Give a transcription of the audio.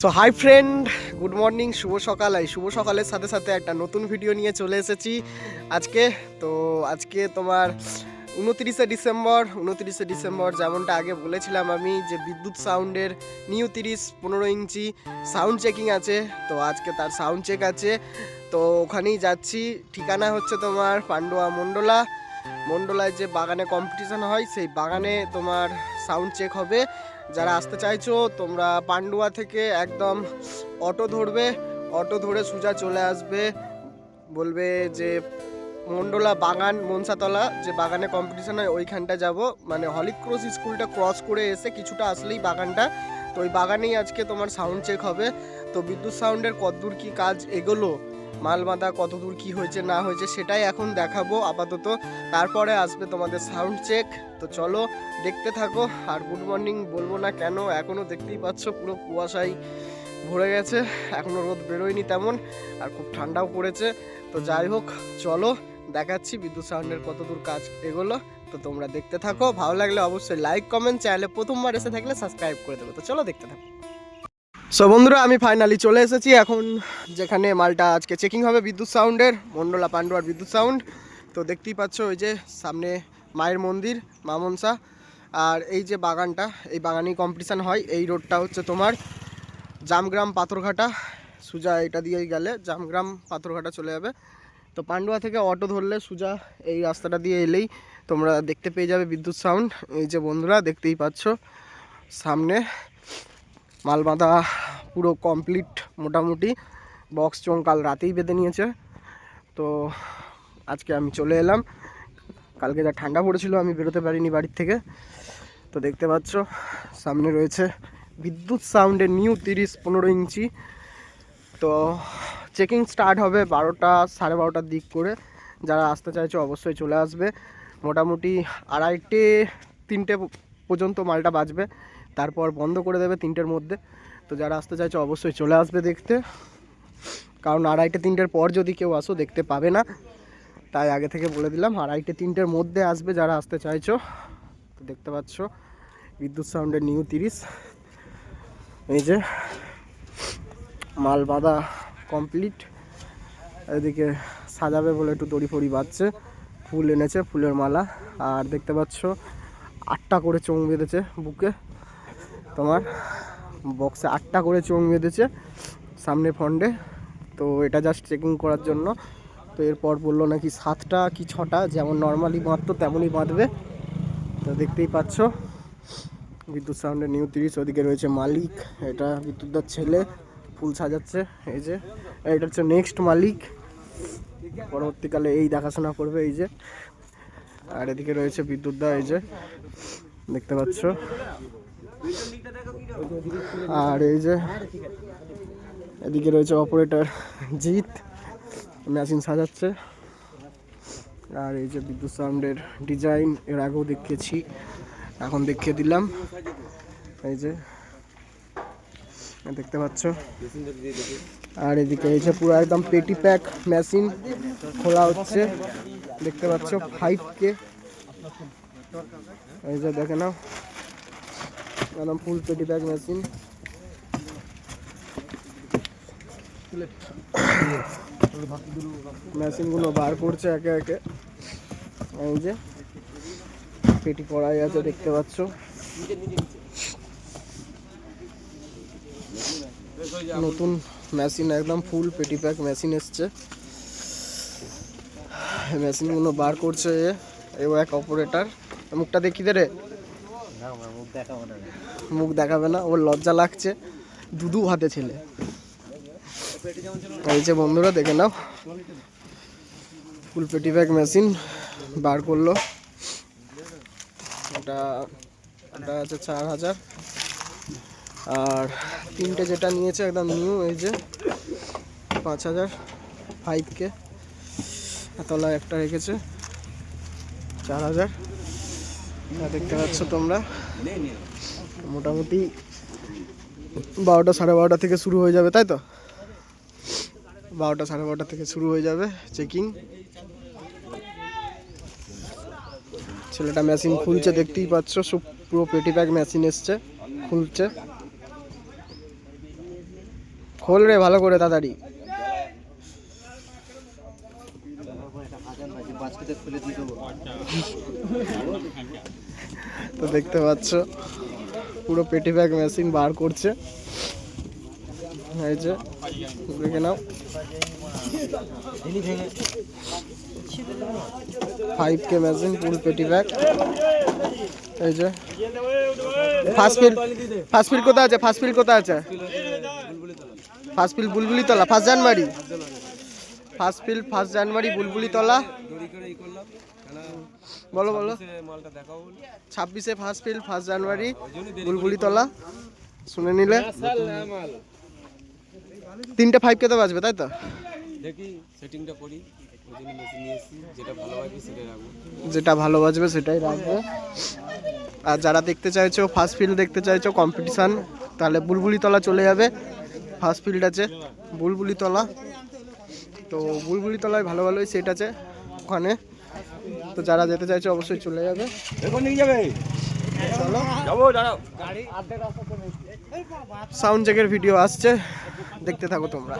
So hi friend good morning শুভ সকাল। এই শুভ সকালের সাথে সাথে একটা নতুন ভিডিও নিয়ে চলে এসেছি আজকে। তো, আজকে তোমার উনতিরিশে ডিসেম্বর উনতিরিশে ডিসেম্বর যেমনটা আগে বলেছিলাম আমি যে বিদ্যুৎ সাউন্ডের নিউ তিরিশ, পনেরো ইঞ্চি সাউন্ড চেকিং আছে। তো, আজকে তার সাউন্ড চেক আছে। তো, ওখানেই যাচ্ছি। ঠিকানা হচ্ছে তোমার পান্ডুয়া মন্ডলা মন্ডলায় যে বাগানে কম্পিটিশন হয়, সেই বাগানে তোমার সাউন্ড চেক হবে। যারা আসতে চাইছো, তোমরা পান্ডুয়া থেকে একদম অটো ধরবে, অটো ধরে সোজা চলে আসবে। বলবে যে, মন্ডলা বাগান, মনসাতলা যে বাগানে কম্পিটিশন হয় ওইখানটা যাব। মানে হলিক্রস স্কুলটা ক্রস করে এসে কিছুটা আসলেই বাগানটা। তো ওই বাগানেই আজকে তোমার সাউন্ড চেক হবে। তো বিদ্যুৎ সাউন্ডের কতদূর কি কাজ এগোলো? মাল বাঁধা কতদূর কি হয়েছে, না হয়েছে সেটাই এখন দেখাবো আপাতত। তারপরে আসবে তোমাদের সাউন্ড চেক তো চলো, দেখতে থাকো। আর গুড মর্নিং বলব না কেন এখনও দেখতেই পাচ্ছ পুরো কুয়াশায় ভরে গেছে। এখনও রোদ বেরোয়নি তেমন, আর খুব ঠান্ডাও পড়েছে। তো যাই হোক, চলো, দেখাচ্ছি বিদ্যুৎ সাউন্ডের কত দূর কাজ এগোলো। তো তোমরা দেখতে থাকো। ভালো লাগলে অবশ্যই লাইক কমেন্ট চ্যানেলে প্রথমবার এসে থাকলে সাবস্ক্রাইব করে দেবো। তো চলো, দেখতে থাকো। সো বন্ধুরা, আমি ফাইনালি চলে এসেছি। এখন যেখানে মালটা আজকে চেকিং হবে বিদ্যুৎ সাউন্ডের মন্ডলা পান্ডুয়ার বিদ্যুৎ সাউন্ড তো দেখতেই পাচ্ছ, ওই যে সামনে মায়ের মন্দির, মা মনসা। আর এই যে বাগানটা, এই বাগানেই কম্পিটিশান হয়। এই রোডটা হচ্ছে তোমার জামগ্রাম পাথরঘাটা। সুজা এটা দিয়েই গেলে, জামগ্রাম পাথরঘাটা চলে যাবে। তো পান্ডুয়া থেকে অটো ধরলে সুজা এই রাস্তাটা দিয়ে এলেই তোমরা দেখতে পেয়ে যাবে বিদ্যুৎ সাউন্ড এই যে বন্ধুরা, দেখতেই পাচ্ছ, সামনে মাল বাঁধা পুরো কমপ্লিট মোটামুটি। বক্স চোং কাল রাতেই বেঁধে নিয়েছে। তো আজকে আমি চলে এলাম। কালকে যা ঠান্ডা পড়েছিল আমি বেরোতে পারিনি বাড়ির থেকে। তো দেখতে পাচ্ছ, সামনে রয়েছে বিদ্যুৎ সাউন্ডের নিউ তিরিশ পনেরো ইঞ্চি। তো চেকিং স্টার্ট হবে বারোটা সাড়ে বারোটার দিক করে। যারা আসতে চাইছো অবশ্যই চলে আসবে। মোটামুটি আড়াইটে তিনটে পর্যন্ত মালটা বাজবে। তারপর বন্ধ করে দেবে তিনটের মধ্যে। তো যারা আসতে চাইছো অবশ্যই চলে আসবে দেখতে। কারণ আড়াইটে তিনটের পর যদি কেউ আসো দেখতে পাবে না। তাই আগে থেকে বলে দিলাম, আড়াইটে তিনটের মধ্যে আসবে যারা আসতে চাইছো। তো দেখতে পাচ্ছ, বিদ্যুৎ সাউন্ডের নিউ তিরিশ। এই যে, মাল বাঁধা কমপ্লিট। এদিকে সাজাবে বলে একটু দড়ি ফড়ি বাঁধছে। ফুল এনেছে, ফুলের মালা। আর দেখতে পাচ্ছ, আটটা করে চোং বেঁধেছে বুকে। তোমার বক্সে আটটা করে চোং বেঁধেছে সামনে ফন্ডে তো এটা জাস্ট চেকিং করার জন্য। তো এরপর বলল নাকি সাতটা কি ছটা, যেমন নর্মালি বাঁধতো তেমনই বাঁধবে। তো দেখতেই পাচ্ছ, বিদ্যুৎ সাউন্ডের নিউ তিরিশ, ওদিকে রয়েছে মালিক, এটা বিদ্যুৎদার ছেলে, ফুল সাজাচ্ছে, এই যে। এটা হচ্ছে নেক্সট মালিক। পরবর্তীকালে এই দেখাশোনা করবে, এই যে। আর এদিকে রয়েছে বিদ্যুৎদা, এই যে। দেখতে পাচ্ছ। আর এই যে এদিকে রয়েছে অপারেটর জিৎ মেশিন সাজাচ্ছে। আর এই যে বিদ্যুৎ সাউন্ডের ডিজাইন এর আগেও দেখিয়েছি, এখন দেখিয়ে দিলাম। এই যে, দেখতে পাচ্ছ? আর এদিকে এই যে পুরো একদম পেটি প্যাক মেশিন খোলা হচ্ছে। দেখতে পাচ্ছ ফাইভ কে এই যে দেখে নাও। একদম ফুল পেটি প্যাক মেশিন মেশিনগুলো বার করছে একে একে। এই যে, পেটি পড়াই আছে, দেখতে পাচ্ছ। নতুন মেশিন একদম ফুল পেটি প্যাক মেশিন এসছে। মেশিনগুলো বার করছে এ এক অপারেটার মুখটা দেখি দে রে। মুখ দেখাবে না। ওর লজ্জা লাগছে। দুদু হাতে ছেলে। এই যে বন্ধুরা, দেখে নাও। ফুল পেটি ব্যাগ মেশিন বার করল। এটা এটা আছে চার হাজার। আর তিনটে যেটা নিয়েছে, একদম নিউ এই যে পাঁচ হাজার ফাইভ কে। তলায় একটা রেখেছে, চার হাজার। দেখতে পাচ্ছ তোমরা। মোটামুটি বারোটা সাড়ে বারোটা থেকে শুরু হয়ে যাবে, তাই তো? বারোটা সাড়ে বারোটা থেকে শুরু হয়ে যাবে চেকিং ছেলেটা মেশিন খুলছে, দেখতেই পাচ্ছ, সব পুরো পেটি প্যাক মেশিন এসছে, খুলছে। খোল রে, ভালো করে, তাড়াতাড়ি। তো দেখতে পাচ্ছ। পুরো পেটি ব্যাগ মেশিন বার করছে। এই যে, দেখে নাও। ফাইভ কে মেশিন ফুল পেটি ব্যাগ। এই যে। ফার্স্ট ফিল ফার্স্ট ফিল কোথায় আছে? ফার্স্ট ফিল কোথায় আছে? First feel Bulbuli Tala first January first feel first January বুলবুলি তলা বলো বলো। ছাব্বিশে ফার্স্ট ফিল ফার্স্ট জানুয়ারি বুলবুলি তলা শুনে নিলে। তিনটে ফাইভ কে তো বাজবে তাই তো? দেখি সেটিংটা করি। যেটা ভালো বাজবে সেটাই রাখবে। আর যারা দেখতে চাইছো ফার্স্ট ফিল্ড দেখতে চাইছো কম্পিটিশান তাহলে বুলবুলি তলা চলে যাবে। ফার্স্ট ফিল্ড আছে বুলবুলি তলা তো বুলবুলি তলায় ভালো ভালোই সেট আছে ওখানে। তো যারা যেতে চাইছে অবশ্যই চলে যাবে। এখন নিয়ে যাবে। চলো। সাউন্ড চেকের ভিডিও আসছে। দেখতে থাকো তোমরা।